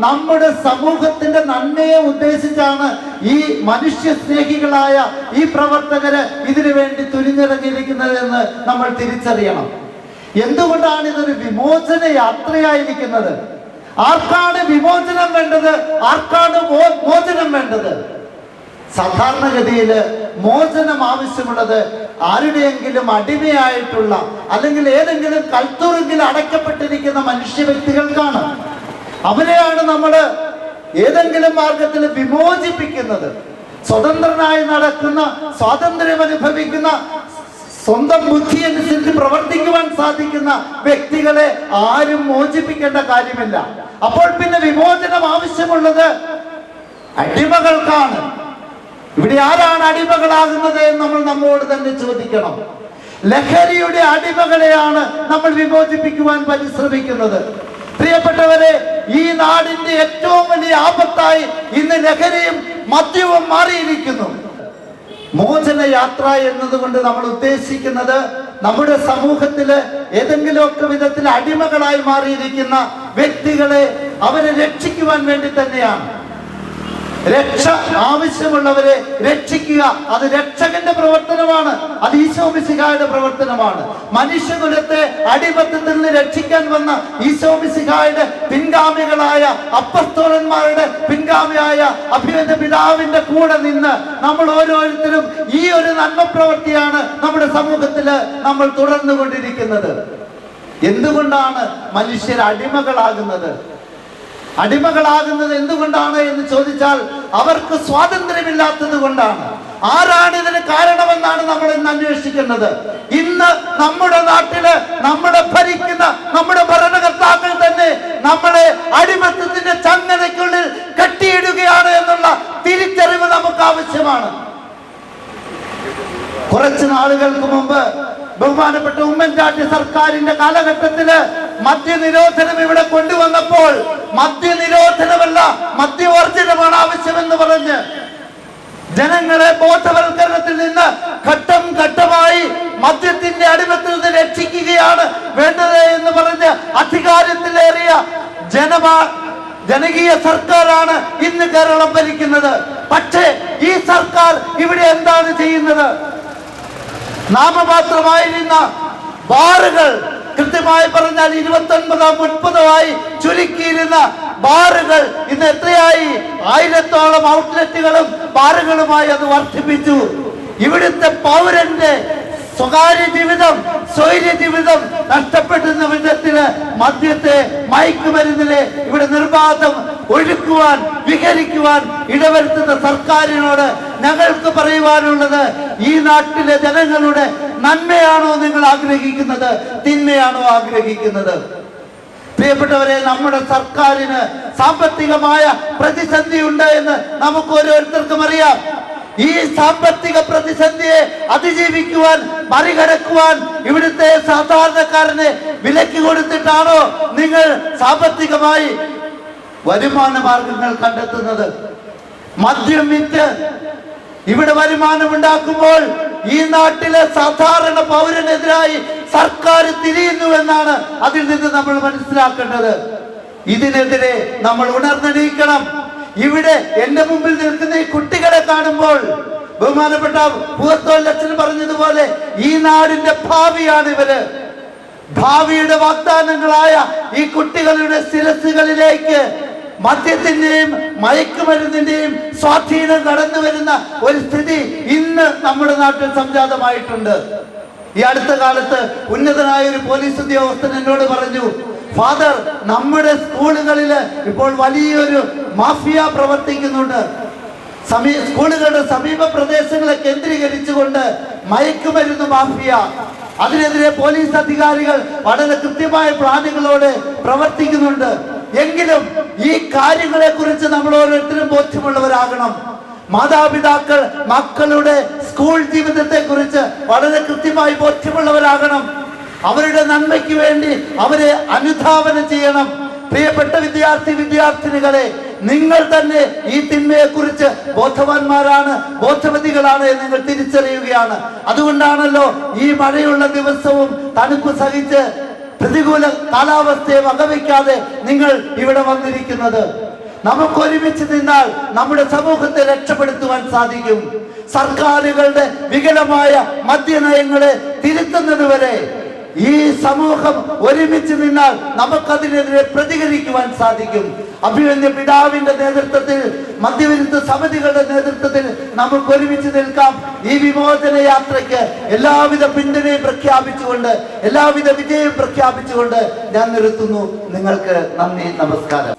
നമ്മുടെ സമൂഹത്തിന്റെ നന്മയെ ഉദ്ദേശിച്ചാണ് ഈ മനുഷ്യ സ്നേഹികളായ ഈ പ്രവർത്തകര് ഇതിനു വേണ്ടി തുരിഞ്ഞിറങ്ങിയിരിക്കുന്നതെന്ന് നമ്മൾ തിരിച്ചറിയണം. എന്തുകൊണ്ടാണ് ഇതൊരു വിമോചന യാത്രയായിരിക്കുന്നത്? ആർക്കാണ് വിമോചനം വേണ്ടത്? ആർക്കാണ് മോചനം വേണ്ടത്? സാധാരണഗതിയിൽ മോചനം ആവശ്യമുള്ളത് ആരുടെയെങ്കിലും അടിമയായിട്ടുള്ള അല്ലെങ്കിൽ ഏതെങ്കിലും കൽത്തുറുങ്കിൽ അടയ്ക്കപ്പെട്ടിരിക്കുന്ന മനുഷ്യ വ്യക്തികൾക്കാണ്. അവരെയാണ് നമ്മൾ ഏതെങ്കിലും മാർഗത്തിൽ വിമോചിപ്പിക്കുന്നത്. സ്വതന്ത്രനായി നടക്കുന്ന സ്വാതന്ത്ര്യം അനുഭവിക്കുന്ന സ്വന്തം ബുദ്ധി അനുസരിച്ച് പ്രവർത്തിക്കുവാൻ സാധിക്കുന്ന വ്യക്തികളെ ആരും മോചിപ്പിക്കേണ്ട കാര്യമില്ല. അപ്പോൾ പിന്നെ വിമോചനം ആവശ്യമുള്ളത് അടിമകൾക്കാണ്. ഇവിടെ ആരാണ് അടിമകളാകുന്നത് എന്ന് നമ്മൾ നമ്മോട് തന്നെ ചോദിക്കണം. ലഹരിയുടെ അടിമകളെയാണ് നമ്മൾ വിമോചിപ്പിക്കുവാൻ പരിശ്രമിക്കുന്നത്. പ്രിയപ്പെട്ടവരെ ഈ നാടിന്റെ ഏറ്റവും വലിയ ആപത്തായി ഇന്ന് ലഹരിയും മദ്യവും മാറിയിരിക്കുന്നു. മോചന യാത്ര എന്നതുകൊണ്ട് നമ്മൾ ഉദ്ദേശിക്കുന്നത് നമ്മുടെ സമൂഹത്തിൽ ഏതെങ്കിലുമൊക്കെ വിധത്തിൽ അടിമകളായി മാറിയിരിക്കുന്ന വ്യക്തികളെ അവരെ രക്ഷിക്കുവാൻ വേണ്ടി തന്നെയാണ്. രക്ഷ ആവശ്യമുള്ളവരെ രക്ഷിക്കുക. അത് രക്ഷകന്റെ പ്രവർത്തനമാണ്. അത് ഈശോമിസിഹായുടെ പ്രവർത്തനമാണ്. മനുഷ്യകുലത്തെ അടിമത്തത്തിൽ നിന്ന് രക്ഷിക്കാൻ വന്ന ഈശോമിസിഹായുടെ പിൻഗാമികളായ അപ്പസ്തോലന്മാരുടെ പിൻഗാമിയായ അഭിനന്ദ പിതാവിന്റെ കൂടെ നിന്ന് നമ്മൾ ഓരോരുത്തരും ഈ ഒരു നന്മ പ്രവൃത്തിയാണ് നമ്മുടെ സമൂഹത്തിൽ നമ്മൾ തുടർന്നുകൊണ്ടിരിക്കുന്നത്. എന്തുകൊണ്ടാണ് മനുഷ്യർ അടിമകളാകുന്നത്? അടിമകളാകുന്നത് എന്തുകൊണ്ടാണ് എന്ന് ചോദിച്ചാൽ അവർക്ക് സ്വാതന്ത്ര്യമില്ലാത്തത് കൊണ്ടാണ്. ആരാണ് ഇതിന് കാരണമെന്നാണ് നമ്മൾ ഇന്ന് അന്വേഷിക്കുന്നത്. ഇന്ന് നമ്മുടെ നാട്ടിൽ നമ്മുടെ ഭരിക്കുന്ന നമ്മുടെ ഭരണകർത്താക്കൾ തന്നെ നമ്മളെ അടിമത്തത്തിന്റെ ചങ്ങനയ്ക്കുള്ളിൽ കെട്ടിയിടുകയാണ് എന്നുള്ള തിരിച്ചറിവ് നമുക്ക് ആവശ്യമാണ്. കുറച്ച് നാളുകൾക്ക് മുമ്പ് ബഹുമാനപ്പെട്ട ഉമ്മൻചാണ്ടി സർക്കാരിന്റെ കാലഘട്ടത്തിൽ മദ്യനിരോധനം ഇവിടെ കൊണ്ടുവന്നപ്പോൾ മദ്യനിരോധനമല്ല മദ്യവർജനമാണ് ആവശ്യമെന്ന് പറഞ്ഞ് ജനങ്ങളെ ബോധവൽക്കരണത്തിൽ നിന്ന് ഘട്ടം ഘട്ടമായി മദ്യത്തിന്റെ അടിമത്തിൽ നിന്ന് രക്ഷിക്കുകയാണ് വേണ്ടത് എന്ന് പറഞ്ഞ് അധികാരത്തിലേറിയ ജനമാ ജനകീയ സർക്കാരാണ് ഇന്ന് കേരളം ഭരിക്കുന്നത്. പക്ഷേ ഈ സർക്കാർ ഇവിടെ എന്താണ് ചെയ്യുന്നത്? നാമമാത്രമായിരുന്ന ബാറുകൾ കൃത്യമായി പറഞ്ഞാൽ ഇരുപത്തി ഒൻപതോ മുപ്പതോ ആയി ചുരുക്കിയിരുന്ന ബാറുകൾ ഇന്ന് എത്രയായി? ആയിരത്തോളം ഔട്ട്ലെറ്റുകളും ബാറുകളുമായി അത് വർദ്ധിപ്പിച്ചു. ഇവിടുത്തെ പൗരന്റെ സ്വകാര്യ ജീവിതം സ്വൈര്യ ജീവിതം നഷ്ടപ്പെടുന്ന വിധത്തിൽ മദ്യത്തെ മയക്കുമരുന്നിലെ ഇവിടെ നിർബാധം ഒഴുക്കുവാൻ വിഹരിക്കുവാൻ ഇടവരുത്തുന്ന സർക്കാരിനോട് ഞങ്ങൾക്ക് പറയുവാനുള്ളത് ഈ നാട്ടിലെ ജനങ്ങളുടെ നന്മയാണോ നിങ്ങൾ ആഗ്രഹിക്കുന്നത്? തിന്മയാണോ ആഗ്രഹിക്കുന്നത്? പ്രിയപ്പെട്ടവരെ നമ്മുടെ സർക്കാരിന് സാമ്പത്തികമായ പ്രതിസന്ധി ഉണ്ട് എന്ന് നമുക്ക് ഓരോരുത്തർക്കും അറിയാം. ഈ സാമ്പത്തിക പ്രതിസന്ധിയെ അതിജീവിക്കുവാൻ മറികടക്കുവാൻ ഇവിടുത്തെ സാധാരണക്കാരനെ വിലക്ക് കൊടുത്തിട്ടാണോ നിങ്ങൾ സാമ്പത്തികമായി വരുമാന മാർഗങ്ങൾ കണ്ടെത്തുന്നത്? മദ്യം വിറ്റ് ഇവിടെ വരുമാനം ഉണ്ടാക്കുമ്പോൾ ഈ നാട്ടിലെ സാധാരണ പൗരനെതിരായി സർക്കാർ തിരിയുന്നു എന്നാണ് അതിൽ നിന്ന് നമ്മൾ മനസ്സിലാക്കേണ്ടത്. ഇതിനെതിരെ നമ്മൾ ഉണർന്നെണീക്കണം. ഇവിടെ എന്റെ മുമ്പിൽ നിൽക്കുന്ന ഈ കുട്ടികളെ കാണുമ്പോൾ ബഹുമാനപ്പെട്ട പൂവത്തോലച്ഛൻ പറഞ്ഞതുപോലെ ഈ നാടിന്റെ ഭാവിയാണ് ഇവർ. ഭാവിയുടെ വാഗ്ദാനങ്ങളായ ഈ കുട്ടികളുടെ ശിരസുകളിലേക്ക് മദ്യത്തിന്റെയും മയക്കുമരുന്നിന്റെയും സ്വാധീനം നടന്നു വരുന്ന ഒരു സ്ഥിതി ഇന്ന് നമ്മുടെ നാട്ടിൽ സംജാതമായിട്ടുണ്ട്. ഈ അടുത്ത കാലത്ത് ഉന്നതനായ ഒരു പോലീസ് ഉദ്യോഗസ്ഥൻ എന്നോട് പറഞ്ഞു ഫാദർ നമ്മുടെ സ്കൂളുകളിൽ ഇപ്പോൾ വലിയൊരു മാഫിയ പ്രവർത്തിക്കുന്നുണ്ട്. സമീ സ്കൂളുകളുടെ സമീപ പ്രദേശങ്ങളെ കേന്ദ്രീകരിച്ചുകൊണ്ട് മയക്കുമരുന്ന് മാഫിയ. അതിനെതിരെ പോലീസ് അധികാരികൾ വളരെ കൃത്യമായ പ്ലാനുകളോടെ പ്രവർത്തിക്കുന്നുണ്ട്. എങ്കിലും ഈ കാര്യങ്ങളെ കുറിച്ച് നമ്മൾ ഓരോരുത്തരും ബോധ്യമുള്ളവരാകണം. മാതാപിതാക്കൾ മക്കളുടെ സ്കൂൾ ജീവിതത്തെ കുറിച്ച് വളരെ കൃത്യമായി ബോധ്യമുള്ളവരാകണം. അവരുടെ നന്മയ്ക്ക് വേണ്ടി അവരെ അനുധാവനം ചെയ്യണം. പ്രിയപ്പെട്ട വിദ്യാർത്ഥി വിദ്യാർത്ഥിനികളെ നിങ്ങൾ തന്നെ ഈ തിന്മയെ കുറിച്ച് ബോധവാന്മാരാണ് ബോധവതികളാണ് നിങ്ങൾ തിരിച്ചറിയുകയാണ്. അതുകൊണ്ടാണല്ലോ ഈ മഴയുള്ള ദിവസവും തണുപ്പ് സഹിച്ച് പ്രതികൂല കാലാവസ്ഥയെ വകവയ്ക്കാതെ നിങ്ങൾ ഇവിടെ വന്നിരിക്കുന്നത്. നമുക്ക് ഒരുമിച്ച് നിന്നാൽ നമ്മുടെ സമൂഹത്തെ രക്ഷപ്പെടുത്തുവാൻ സാധിക്കും. സർക്കാരുകളുടെ വികലമായ മദ്യനയങ്ങളെ തിരുത്തുന്നത് വരെ ഈ സമൂഹം ഒരുമിച്ച് നിന്നാൽ നമുക്കതിനെതിരെ പ്രതികരിക്കുവാൻ സാധിക്കും. അഭിമന്യ പിതാവിന്റെ നേതൃത്വത്തിൽ മദ്യവിരുദ്ധ സമിതികളുടെ നേതൃത്വത്തിൽ നമുക്ക് ഒരുമിച്ച് നിൽക്കാം. ഈ വിമോചന യാത്രയ്ക്ക് എല്ലാവിധ പിന്തുണയും പ്രഖ്യാപിച്ചുകൊണ്ട് എല്ലാവിധ വിജയം പ്രഖ്യാപിച്ചുകൊണ്ട് ഞാൻ നിർത്തുന്നു. നിങ്ങൾക്ക് നന്ദി നമസ്കാരം.